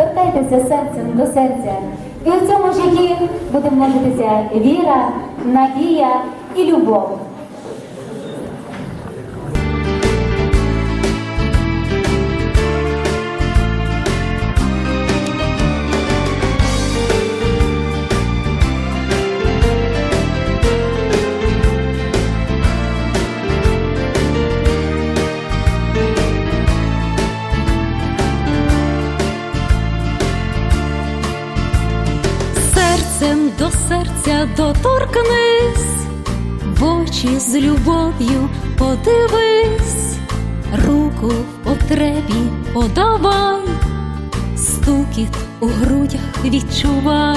звертайтеся серцем до серця. І у цьому житті буде множитися віра, надія і любов. Доторкнись, в очі з любов'ю подивись, руку в потребі подавай, стукіт у грудях відчувай,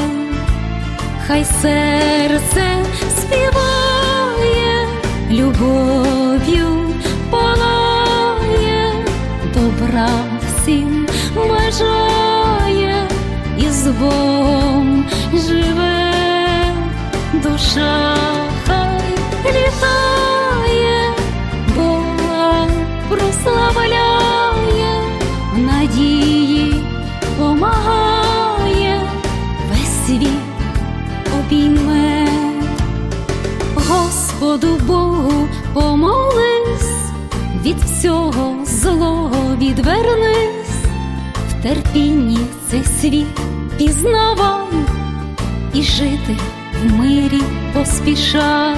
хай серце співає, любов'ю палає, добра всім бажає і з Богом живе душа хай літає, Бога прославляє, в надії помагає, весь світ обійме, Господу Богу помолись, від всього злого відвернись в терпінні цей світ пізнавай і жити в мирі поспішай,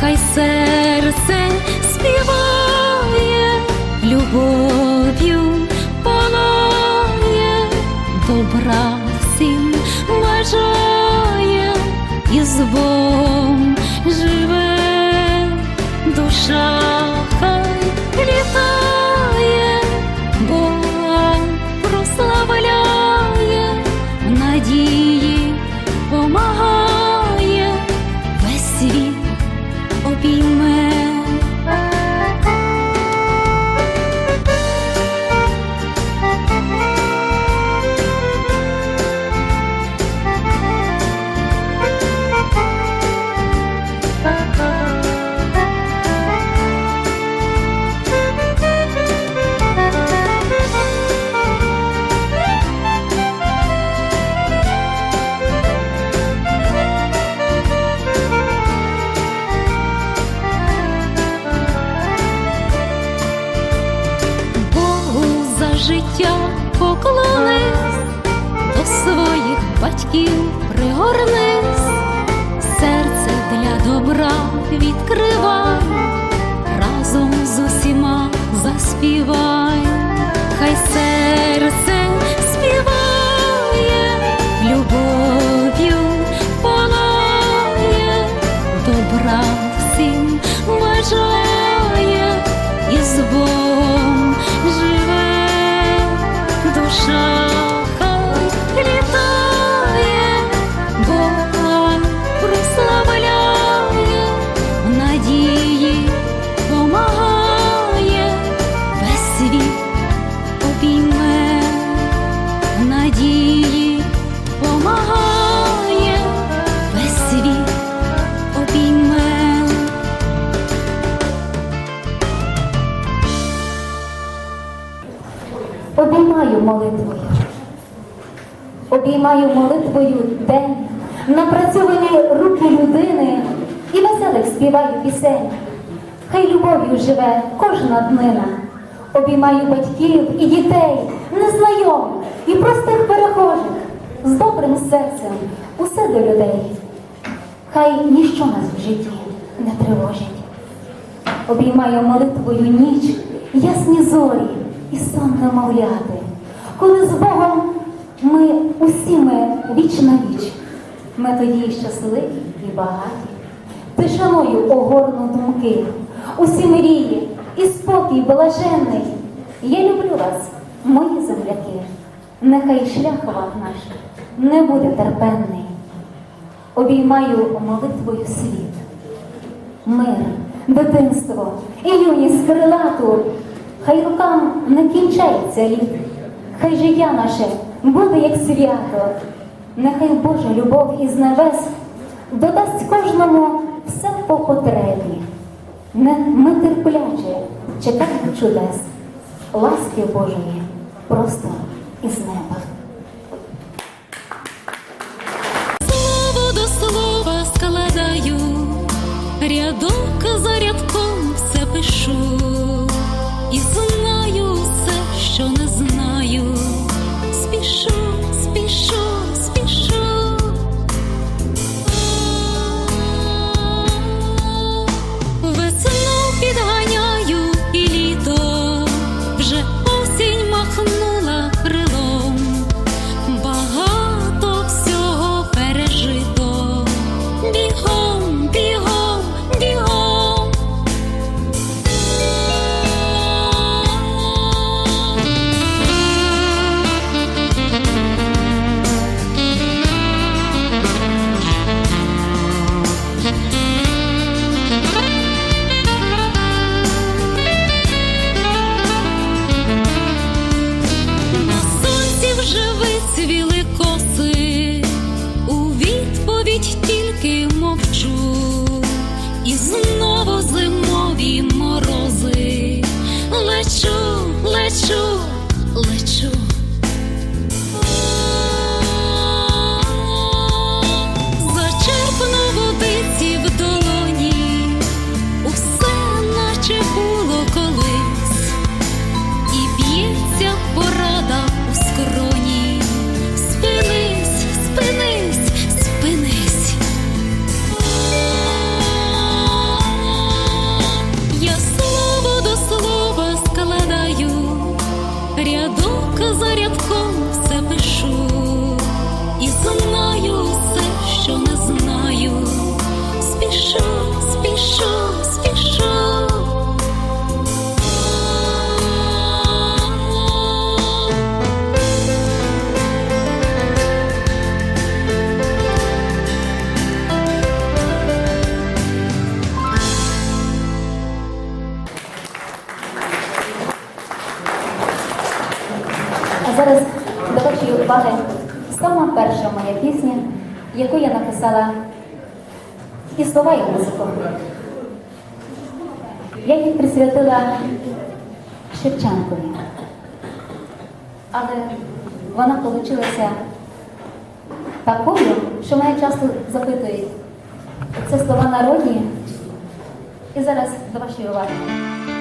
хай серце співає, любов'ю палає, добра всім бажає і з Богом живе душа. Хай літає, обіймаю молитвою день, напрацьовані руки людини і веселих співаю пісень. Хай любов'ю живе кожна днина. Обіймаю батьків і дітей, незнайомих і простих перехожих, з добрим серцем усе до людей. Хай ніщо нас в житті не тривожить. Обіймаю молитвою ніч, ясні зорі і сон немовляти. Коли з Богом ми усі ми віч на віч, ми тоді щасливі і багаті. Тишиною огорну думки, усі мрії і спокій блаженний. Я люблю вас, мої земляки. Нехай шлях ваш наш не буде терпенний. Обіймаю молитвою світ мир, дитинство і юність крилату. Хай рукам не кінчається літ, хай життя наше буде як свято, нехай Божа любов із небес додасть кожному все по потребі. Ми терпляче чекаємо чудес, ласки Божої просто із неба. Слово до слова складаю, рядок за рядком все пишу і знаю все, що не знаю. спешу, спешу. і зо мною все, що не знаю. написала і слова, і музику. Я їх присвятила Шевченкові, але вона вийшлася такою, що мене часто запитують. Це слова народні і зараз до вашої уваги.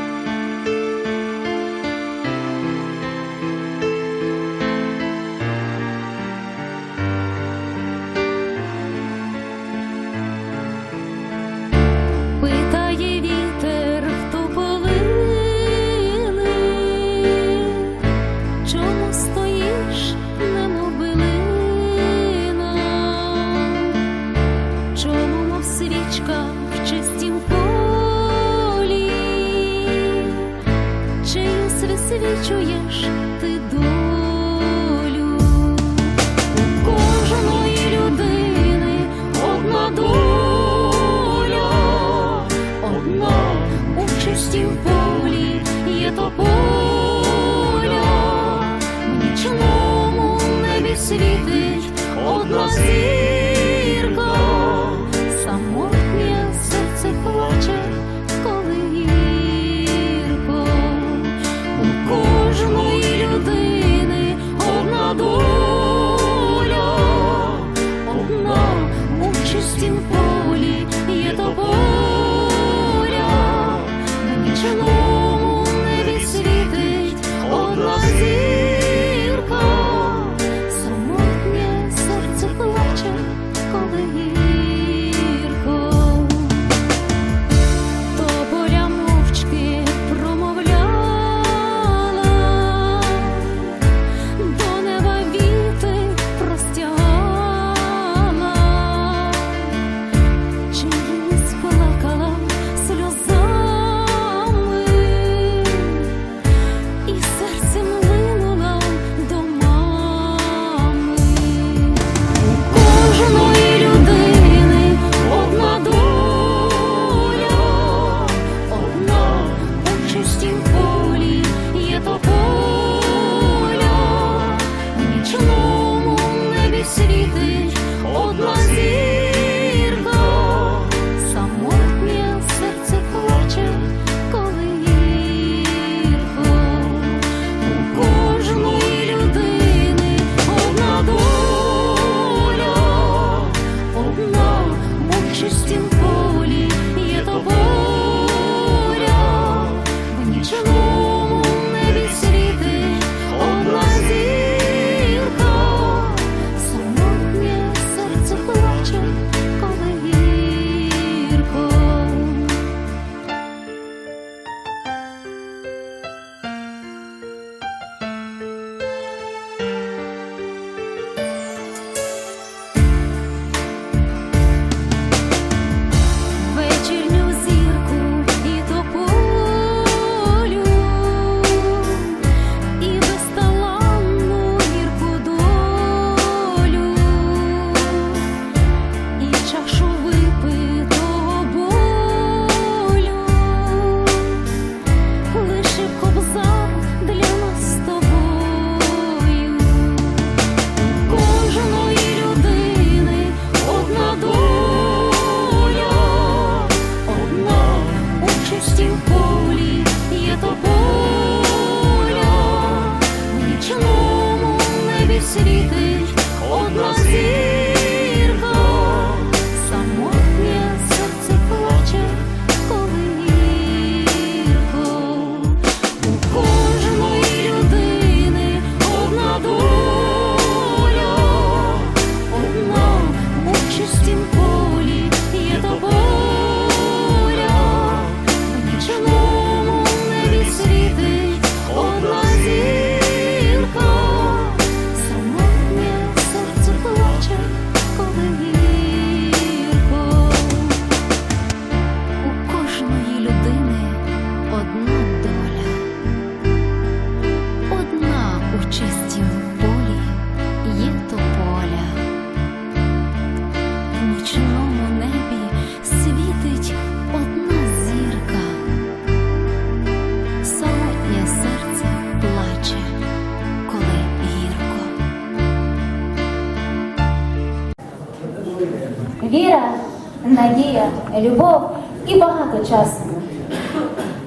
любов і багато часу.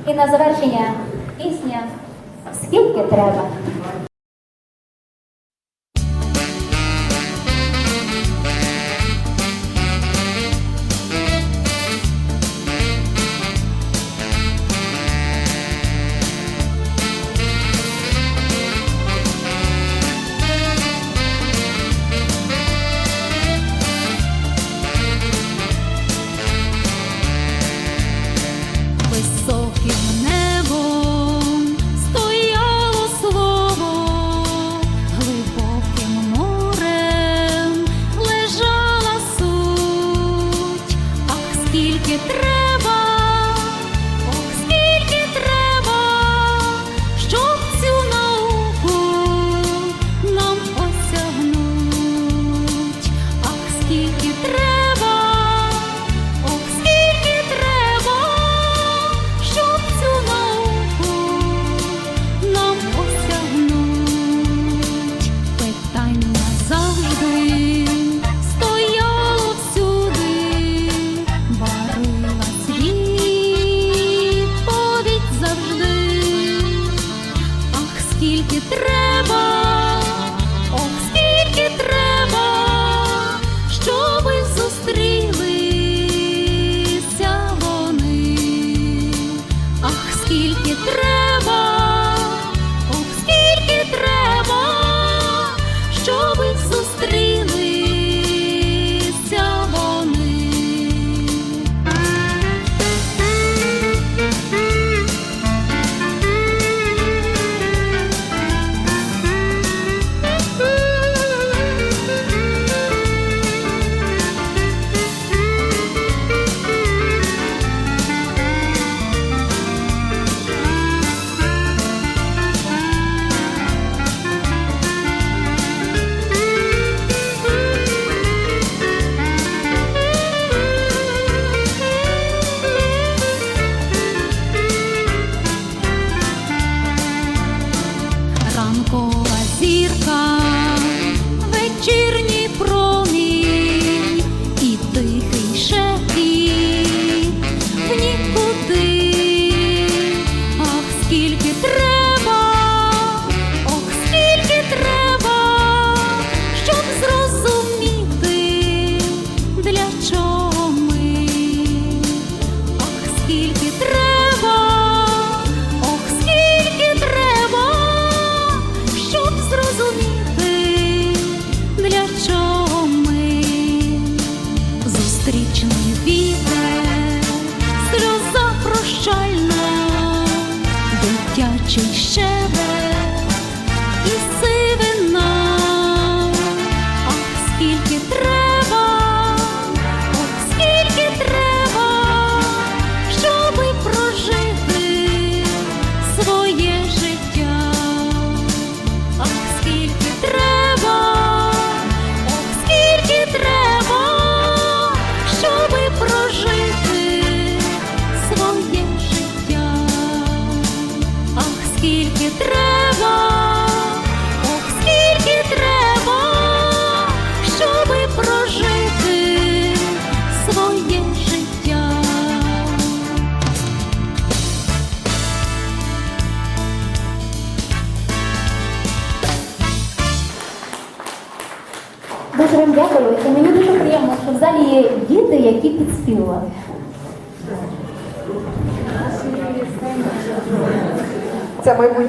І на завершення пісня скільки треба.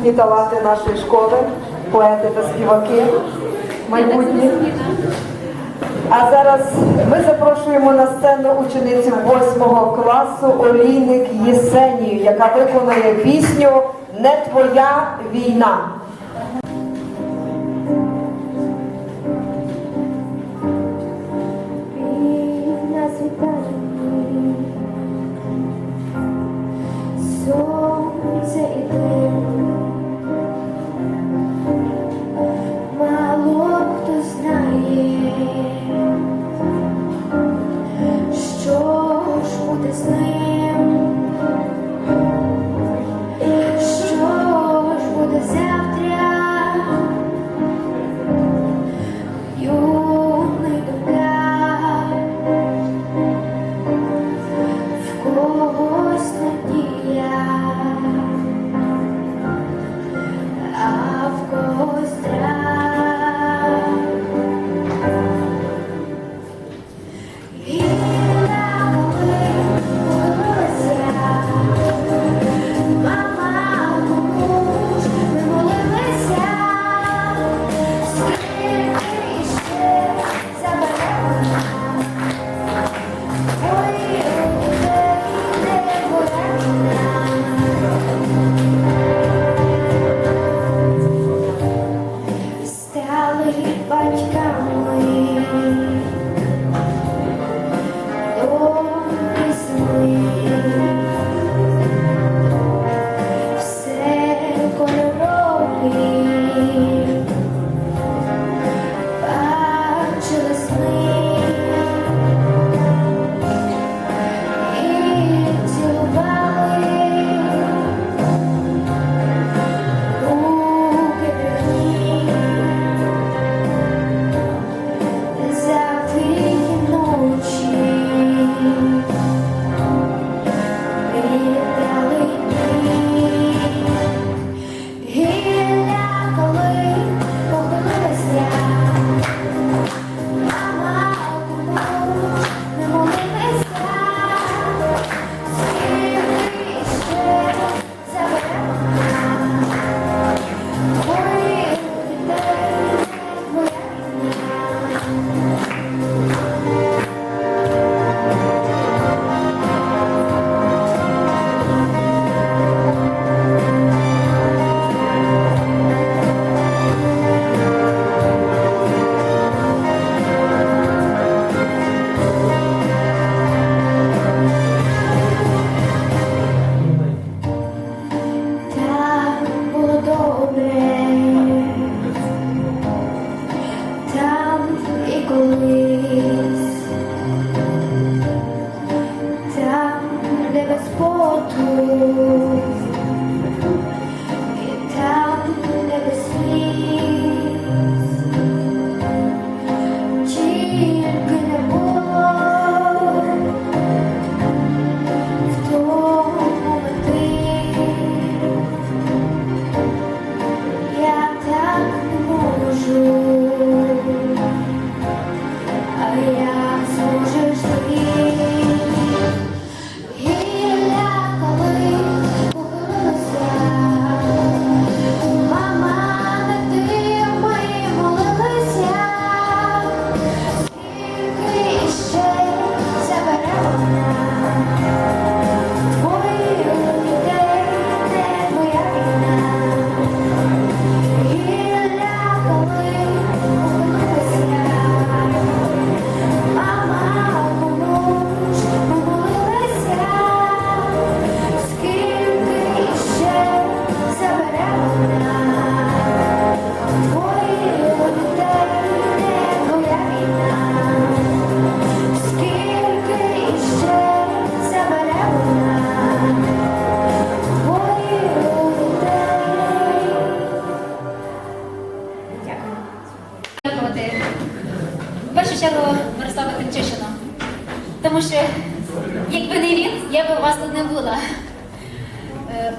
великі таланти нашої школи, поети та співаки майбутні. А зараз ми запрошуємо на сцену ученицю 8 класу Олійник Єсенію, яка виконує пісню Не твоя війна. Globo.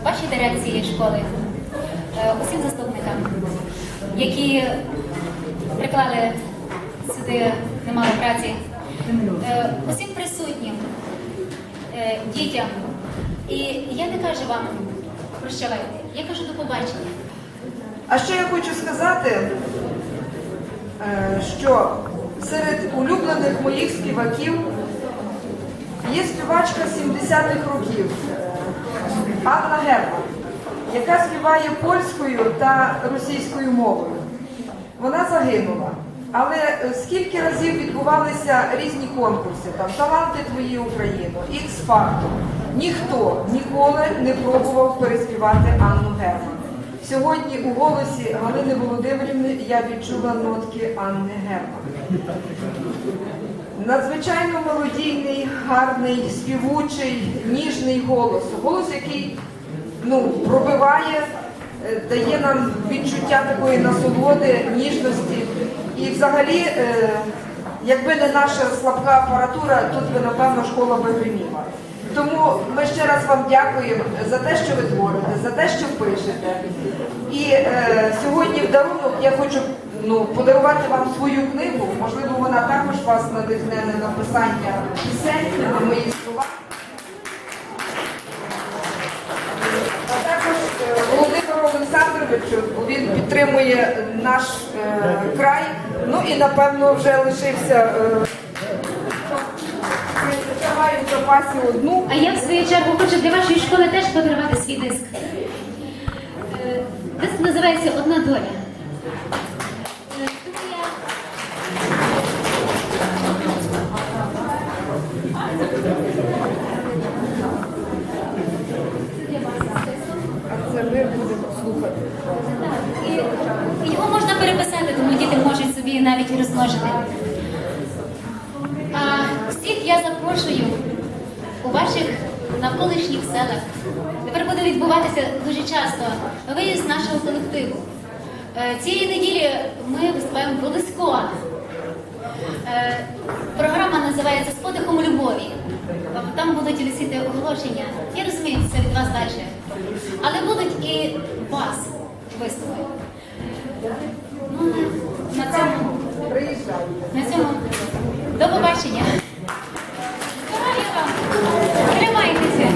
вашій дирекції школи, е, усім заступникам, які приклали сюди немало праці, е, усім присутнім е, дітям. І я не кажу вам прощавайте, я кажу до побачення. А ще я хочу сказати, що серед улюблених моїх співаків є співачка 70-х років. Анна Герман, яка співає польською та російською мовою. Вона загинула. Але е, скільки разів відбувалися різні конкурси, там Таланти твої Україну, Ікс Фактор, ніхто ніколи не пробував переспівати Анну Герман. Сьогодні у голосі Галини Володимирівни я відчула нотки Анни Герман. Надзвичайно мелодійний, гарний, співучий, ніжний голос. Голос, який ну, пробиває, е, дає нам відчуття такої насолоди, ніжності. І взагалі, е, якби не наша слабка апаратура, тут би, напевно, школа би гриміла. Тому ми ще раз вам дякуємо за те, що ви творите, за те, що пишете. І е, сьогодні в дарунок я хочу ну, подарувати вам свою книгу. Можливо, вона також вас надихне на написання пісень, на мої слова. А також е, Володимиру Олександровичу, він підтримує наш е, край. Ну і напевно вже лишився. Е, в запасі одну. А я в свою чергу хочу для вашої школи теж подарувати свій диск. Е, Диск називається Одна доля. Е, тому я- А це ми будемо слухати. І його можна переписати, тому діти можуть собі навіть розмножити. А всіх я запрошую у ваших навколишніх селах. Тепер буде відбуватися дуже часто виїзд нашого колективу. Е, Цієї неділі ми виступаємо в Волосько. Е, Програма називається З подихом любові. Там будуть висіти оголошення. Я розумію, це від вас далі. Але будуть і вас виступи. Ну, на цьому, на цьому до побачення. Здоров'я вам! Тримайтеся!